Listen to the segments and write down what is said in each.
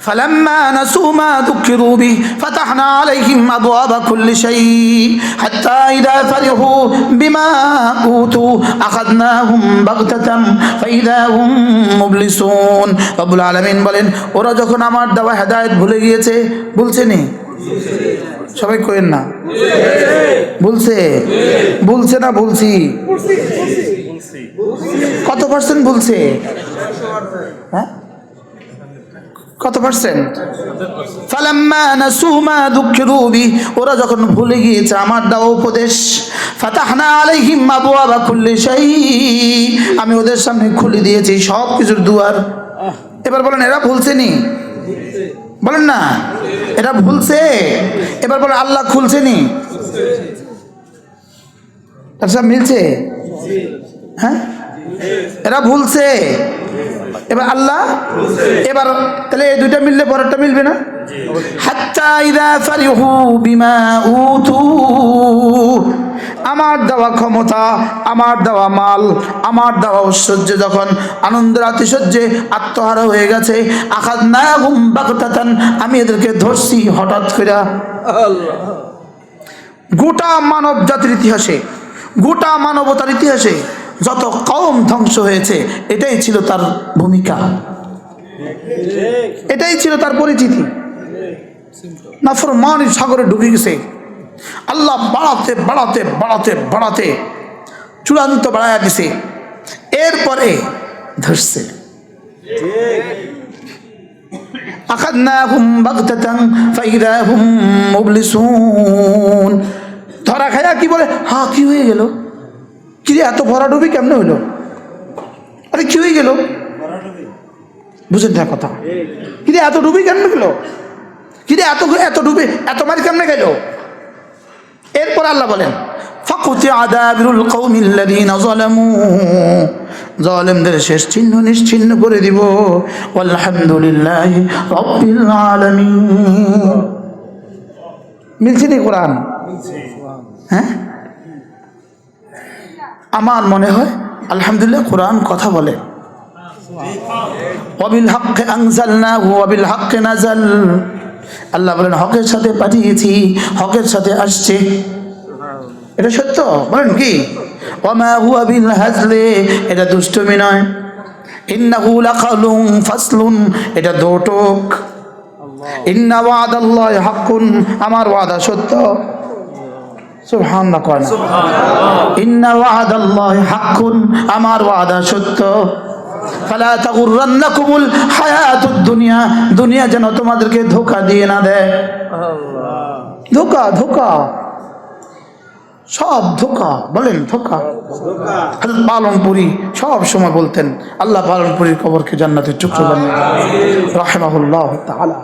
فلما نسوا ما ذكروا به فتحنا عليهم أبواب كل شيء حتى إذا فرحوا بما أوتوا أخذناهم بغتة فإذا هم مبلسون رب العالمين বলেন ওরা যখন আমার দেওয়া হেদায়েত ভুলে গিয়েছে বলছে নি সবাই কইেন না বলছে বলছে না বলছি কত পার্সেন্ট বলছে হ্যাঁ কত পার্সেন্ট? ফালাম্মা নাসু মা যুকিরু বি, ওরা যখন ভুলে গিয়েছে আমার দেওয়া উপদেশ, ফাতাহনা আলাইহিম আবওয়াবা কুল্লি শাই, আমি ওদের সামনে খুলে দিয়েছি সব কিছুর দুয়ার। এবার বলেন, এরা ভুলছে নি? বলেন না। এরা ভুলছে? এবার বলেন, আল্লাহ খুলছে নি? তার সব মিলছে? হ্যাঁ? এরা ভুলছে। এবার আল্লাহ এবার তাহলে এই দুইটা মিললে পরেরটা মিলবে না? আমার দেওয়া ক্ষমতা আমার দেওয়া মাল আমার দেওয়া ঐশ্বর্য যখন আনন্দের আতিশয্যে আত্মহারা হয়ে গেছে আখাদ না হুম বাগতাতান আমি এদেরকে ধরছি হঠাৎ করে গোটা মানব জাতির ইতিহাসে গোটা মানবতার ইতিহাসে যত কম ধ্বংস হয়েছে, এটাই ছিল তার ভূমিকা। এটাই ছিল তার পরিচিতি। নাফরমান সাগরে ডুবে গেছে। আল্লাহ বাড়াতে বাড়াতে বাড়াতে বাড়াতে চূড়ান্ত বাড়াইয়া দিছে। এরপরে ধরছে। ধরা খাইয়া কি বলে? হা, কি হয়ে গেল? কিরে এত ভরাডুবি কেমনে হইল? আরে কি হয়ে গেল? বুঝেন না কথা। কিরে এত ডুবি কেমনে গেল কিরে এত এত ডুবি এত মারি কেমনে গেল? এরপর আল্লাহ বলেন জলেমদের শেষ চিহ্ন নিশ্চিহ্ন করে দিব। আলহামদুলিল্লাহ মিলছে নি কোরআন? হ্যাঁ? আমার মনে হয়, আলহামদুলিল্লাহ কোরআন কথা বলে। ওয়াবিল হক আনজালনাহু, ওয়াবিল হক নাজাল। আল্লাহ বলেন, হকের সাথে পাঠিয়েছি, হকের সাথে আসছে। এটা সত্য? বলেন কি? হাজলে এটা দুষ্টমি নয়। ফাসলুন, এটা দোটক। ইন্না ওয়াদাল্লাহি হাক্কুন, আমার ওয়াদা সত্য। সুবহানাল্লাহ কয় না। ইন্না ওয়াদাল্লাহি হাক্কুন আমার ওয়াদা সত্য। ফালা তাগুররান্নাকুমুল হায়াতুদ দুনিয়া দুনিয়া যেন তোমাদেরকে ধোকা দিয়ে না দেয়। ধোকা ধোকা। সব ধোকা বলেন ধোকা। পালনপুরি সব সময় বলতেন আল্লাহ পালনপুরির কবরকে জান্নাতের চুক্তি বানিয়ে রাহেমাহুল্লাহ তাআলা।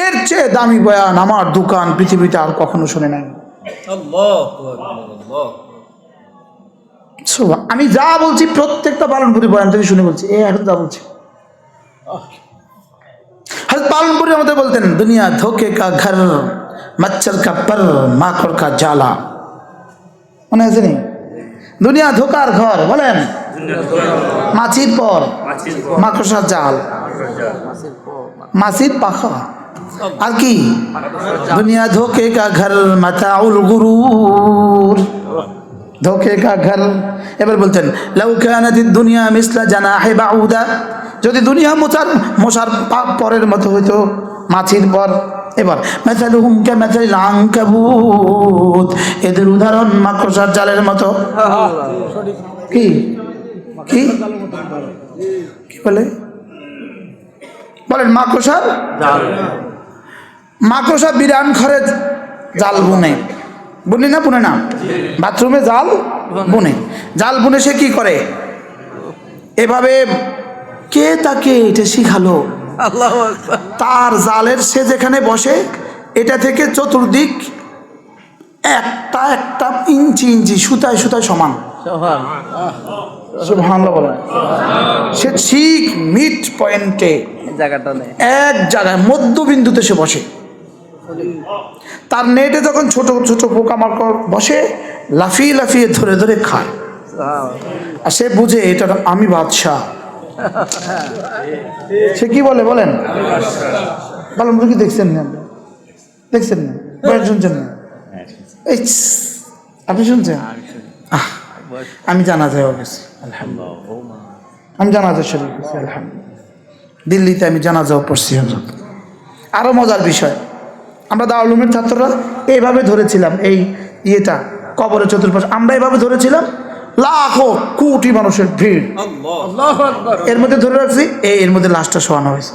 এর চেয়ে দামি বয়ান আমার দোকান পৃথিবীতে আর কখনো শুনে নাই। সুবহান- আমি যা বলছি প্রত্যেকটা পালনপুরি বয়ান থেকে শুনে বলছি। এ এখন যা বলছি। পালনপুরি আমাদের বলতেন দুনিয়া ধোকে কা ঘর মচ্ছর কা পর মাকড় কা জালা মনে আছে নি? দুনিয়া ধোকার ঘর বলেন। মাছির পর মাকড়সার জাল। মাছির পাখা। আর কি? দুনিয়া ধোকে কা ঘর মাতাউল গুরুর। ধোকে কা ঘর। এবার বলতেন লাউ কানাতিদ দুনিয়া মিসলা জানাহে বাউদা। যদি দুনিয়া মোচার মশার পরের মতো হইতো মাছির পর। এবার মেথালুহুম কে মেথালিল আনকাবুত। এদের উদাহরণ মাকড়সার জালের মতো। কি? কি? কি বলে? বলেন মাকড়সার? মাকড়সা বিরান ঘরে জাল বুনে। বুনি না বুনে না? বাথরুমে জাল বুনে। জাল বুনে সে কি করে? এভাবে কে তাকে এটা শিখালো? তার জালের সে যেখানে বসে এটা থেকে চতুর্দিক একটা একটা ইঞ্চি ইঞ্চি সুতায় সুতায় সমান। সে ঠিক মিড পয়েন্টে জায়গাটা এক জায়গায় মধ্যবিন্দুতে সে বসে। তার নেটে যখন ছোট ছোট পোকামাকড় বসে, লাফিয়ে লাফিয়ে ধরে ধরে খায়। আর সে বুঝে এটা আমি বাদশাহ। সে কি বলে বলেন? বালন, মুরগি দেখছেন না? দেখছেন না? শুনছেন না? এই আপনি শুনছেন? আমি জানাজায় গেছি। আমি জানাজা শরীর গেছি, আলহামদুলিল্লাহ। দিল্লিতে আমি জানাজাও পড়ছি হজরত আরও মজার বিষয়। আমরা দাউলুমের ছাত্ররা এইভাবে ধরেছিলাম এই ইয়েটা কবরের চতুর্পাশে। আমরা এইভাবে ধরেছিলাম? লাখো কোটি মানুষের ভিড়। এর মধ্যে ধরে রাখছি এই এর মধ্যে লাশটা শোয়ানো হয়েছে।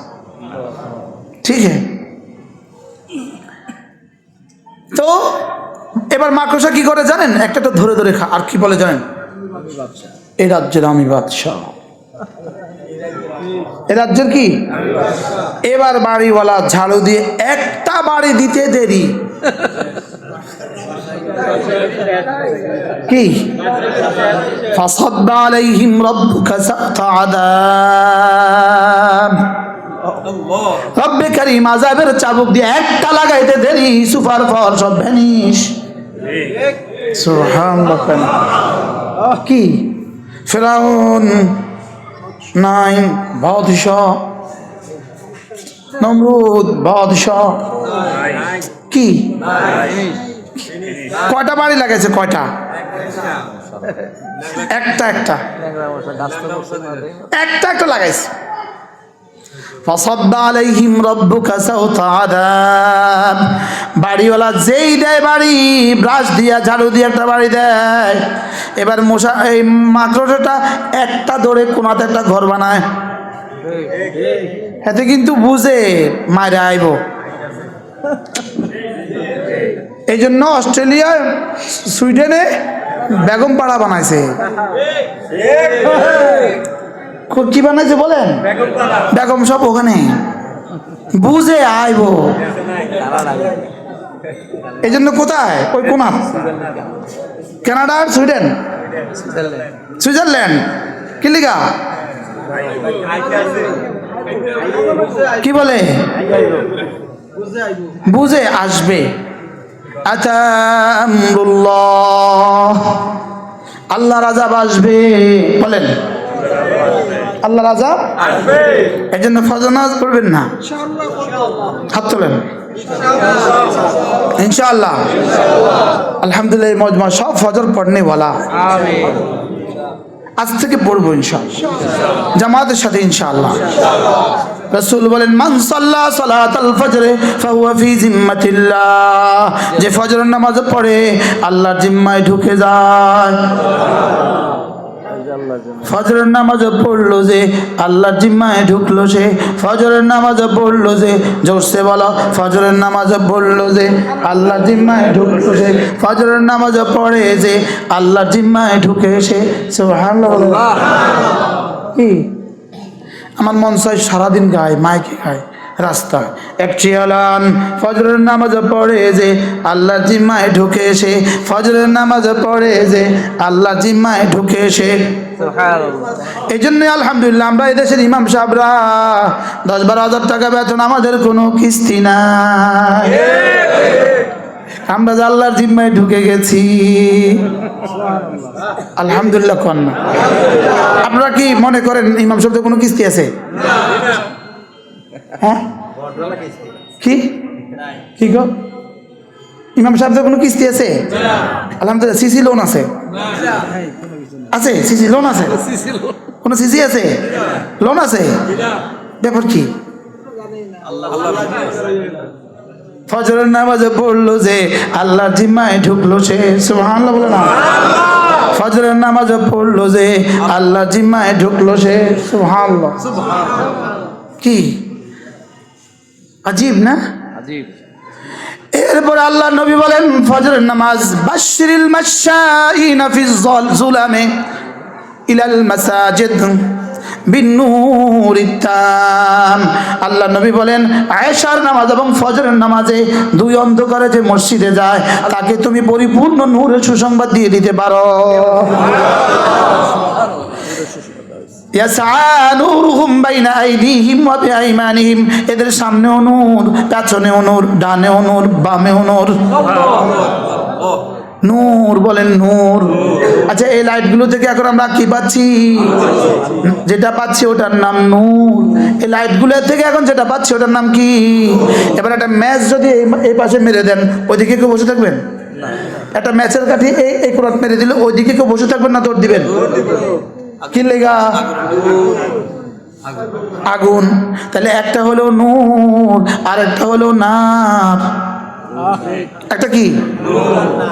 ঠিক আছে? তো এবার মাকড়সা কি করে জানেন? একটা ধরে ধরে খা আর কি বলে জানেন? এই রাজ্যের আমি বাদশাহ এ রাজ্যের কি? এবার বাড়িওয়ালা ঝাড়ু দিয়ে একটা বাড়ি দিতে দেরি। কি? দিয়ে একটা লাগাইতে দেরি সুপার ফর সব ভ্যানিস কি? ফেরাউন নাই বাদশাহ। নমরুদ বাদশাহ। কি? কয়টা বাড়ি লাগাইছে কয়টা? একটা একটা। একটা একটা লাগাইছে ফসব্বা আলাইহিম রব্বুকা সাউতা আযাব। বাড়িওয়ালা যেই দেয় বাড়ি, ব্রাশ দিয়া, ঝাড়ু দিয়ে একটা বাড়ি দেয়। এবার মশা, এই মাকড়টা একটা দৌড়ে কোনাতে একটা ঘর বানায়। এতে কিন্তু বুঝে মারে আইব। এই জন্য অস্ট্রেলিয়া সুইডেনে বেগম পাড়া বানাইছে। কি বানাইছে বলেন? বেগম সব ওখানে। বুঝে আইব। এই জন্য কোথায়? ওই কোনা কানাডা আর সুইডেন? সুইজারল্যান্ড। কি লিগা? কি বলে? বুঝে আসবে। আচ্ছা আল্লাহ রাজা আসবে বলেন। আল্লাহ রাজা এই জন্য ফজর নামাজ পড়বেন না। হাত তোলেন। ইনশাআল্লাহ। আলহামদুলিল্লাহ মজমা সব ফজর পড়নে বলা আজ থেকে পড়ব ইনশাআল্লাহ। জামাতের সাথে ইনশাআল্লাহ। রসুল বলেন মান সাল্লা সালাতাল ফজরে ফাহুয়া ফি জিম্মাতিল্লাহ। যে ফজরের নামাজ পড়ে আল্লাহর জিম্মায় ঢুকে যায়। ফজরের নামাজ পড়ল যে আল্লাহর জিম্মায় ঢুকলো সে। ফজরের নামাজ পড়ল যে জোরসে বলো ফজরের নামাজ পড়ল যে আল্লাহর জিম্মায় ঢুকলো সে। ফজরের নামাজ পড়ে যে আল্লাহর জিম্মায় ঢুকে সে। কি? আমার মন চাই সারাদিন গায় মাইকে গায়। রাস্তা। একটি আলান ফজরের নামাজ পড়ে যে আল্লাহ জিম্মায় ঢুকে সে। ফজরের নামাজ পড়ে যে আল্লাহ জিম্মায় ঢুকে সে। এই জন্যই আলহামদুলিল্লাহ আমরা এদেশের ইমাম সাহেবরা দশ বারো হাজার টাকা বেতন আমাদের কোনো কিস্তি নাই। আমরা যে আল্লাহর জিম্মায় ঢুকে গেছি। আলহামদুলিল্লাহ কন্যা। আপনারা কি মনে করেন ইমাম সাহেবদের কোনো কিস্তি আছে? হ্যাঁ? কি? কি গো? ইমাম সাহেবদের কোনো কিস্তি আছে? আলহামদুলিল্লাহ, সিসি লোন আছে। আছে? সিসি লোন আছে? কোনো সিসি আছে? লোন আছে? ব্যাপার কি? ফজরের নামাজে পড়ল যে আল্লাহর জিম্মায় ঢুকলো সে, সুবহানাল্লাহ বলে না। ফজরের নামাজে পড়ল যে আল্লাহর জিম্মায় ঢুকলো সে, সুবহানাল্লাহ। কি? আজীব না? আজীব। এরপর আল্লাহ নবী বলেন ফজরের নামাজ বাশরিল মাশাইনা ফি যুলামে ইলাল মাসাজিদ আল্লাহ নবী বলেন আয়েশার নামাজ এবং ফজরের নামাজে দুই অন্ধকারে যে মসজিদে যায় তাকে তুমি পরিপূর্ণ নূরের সুসংবাদ দিয়ে দিতে পারো। এদের সামনেও নূর পেছনেও নূর ডানেও নূর বামেও নূর। নূর বলেন নূর। আচ্ছা এই লাইটগুলো থেকে এখন আমরা কি পাচ্ছি? যেটা পাচ্ছি ওটার নাম নূর। এই লাইটগুলো থেকে এখন যেটা পাচ্ছি ওটার নাম কি? এবার একটা ম্যাচ যদি এই- পাশে মেরে দেন ওইদিকে কেউ বসে থাকবেন? একটা ম্যাচের কাঠি এই এই কোরআন মেরে দিলে ওইদিকে কেউ বসে থাকবেন না? দৌড় দিবেন? কি লেগা? আগুন। তাহলে একটা হলো নূর আর একটা হলো নার। একটা কি?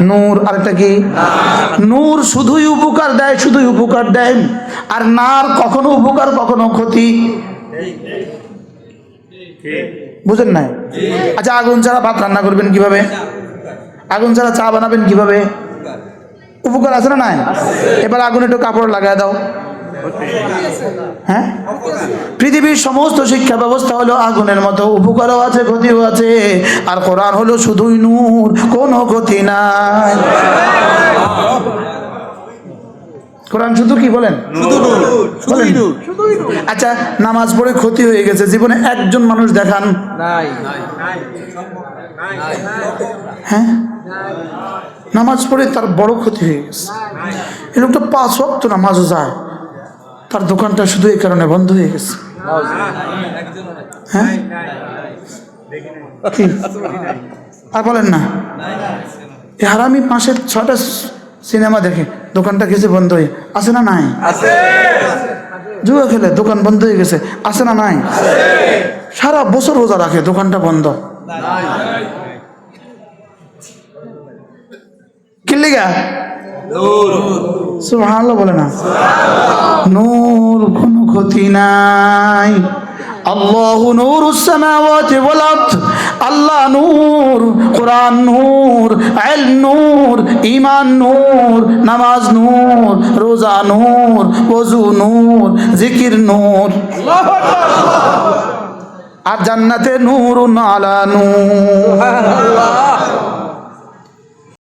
নূর আর একটা কি? নূর শুধুই উপকার দেয়, শুধুই উপকার দেয়। আর নার কখনো উপকার, কখনো ক্ষতি। বুঝেন না আচ্ছা আগুন ছাড়া ভাত রান্না করবেন কীভাবে? আগুন ছাড়া চা বানাবেন কীভাবে? উপকার আছে না নাই? এবার আগুন একটু কাপড় লাগায় দাও। হ্যাঁ? পৃথিবীর সমস্ত শিক্ষা ব্যবস্থা হলো আগুনের মতো। উপকারও আছে ক্ষতিও আছে। আর কোরআন হলো শুধুই নূর কোনো ক্ষতি নাই। কোরআন শুধু কি বলেন। আচ্ছা নামাজ পড়ে ক্ষতি হয়ে গেছে জীবনে একজন মানুষ দেখান। হ্যাঁ? নামাজ পড়ে তার বড় ক্ষতি হয়ে গেছে। এই লোকটা পাঁচ ওয়াক্ত নামাজও যায়। তার দোকানটা শুধু এই কারণে বন্ধ হয়ে গেছে। হ্যাঁ? আর বলেন না। এই হারামি মাসের ছটা সিনেমা দেখে দোকানটা গেছে বন্ধ হয়ে। আছে না নাই? জুয়া খেলে দোকান বন্ধ হয়ে গেছে। আছে না নাই? সারা বছর রোজা রাখে দোকানটা বন্ধ। কিল্লিগা সুবহানাল্লাহ বলে না। নূর কোনো ক্ষতি নাই। আল্লাহ নূর আল্লাহ নূর, কোরআন নূর, ইলম নূর ইমান নূর, নামাজ নূর, রোজা নূর, ওযু নূর জিকির নূর। আর জান্নাতে নূর আলা নূর।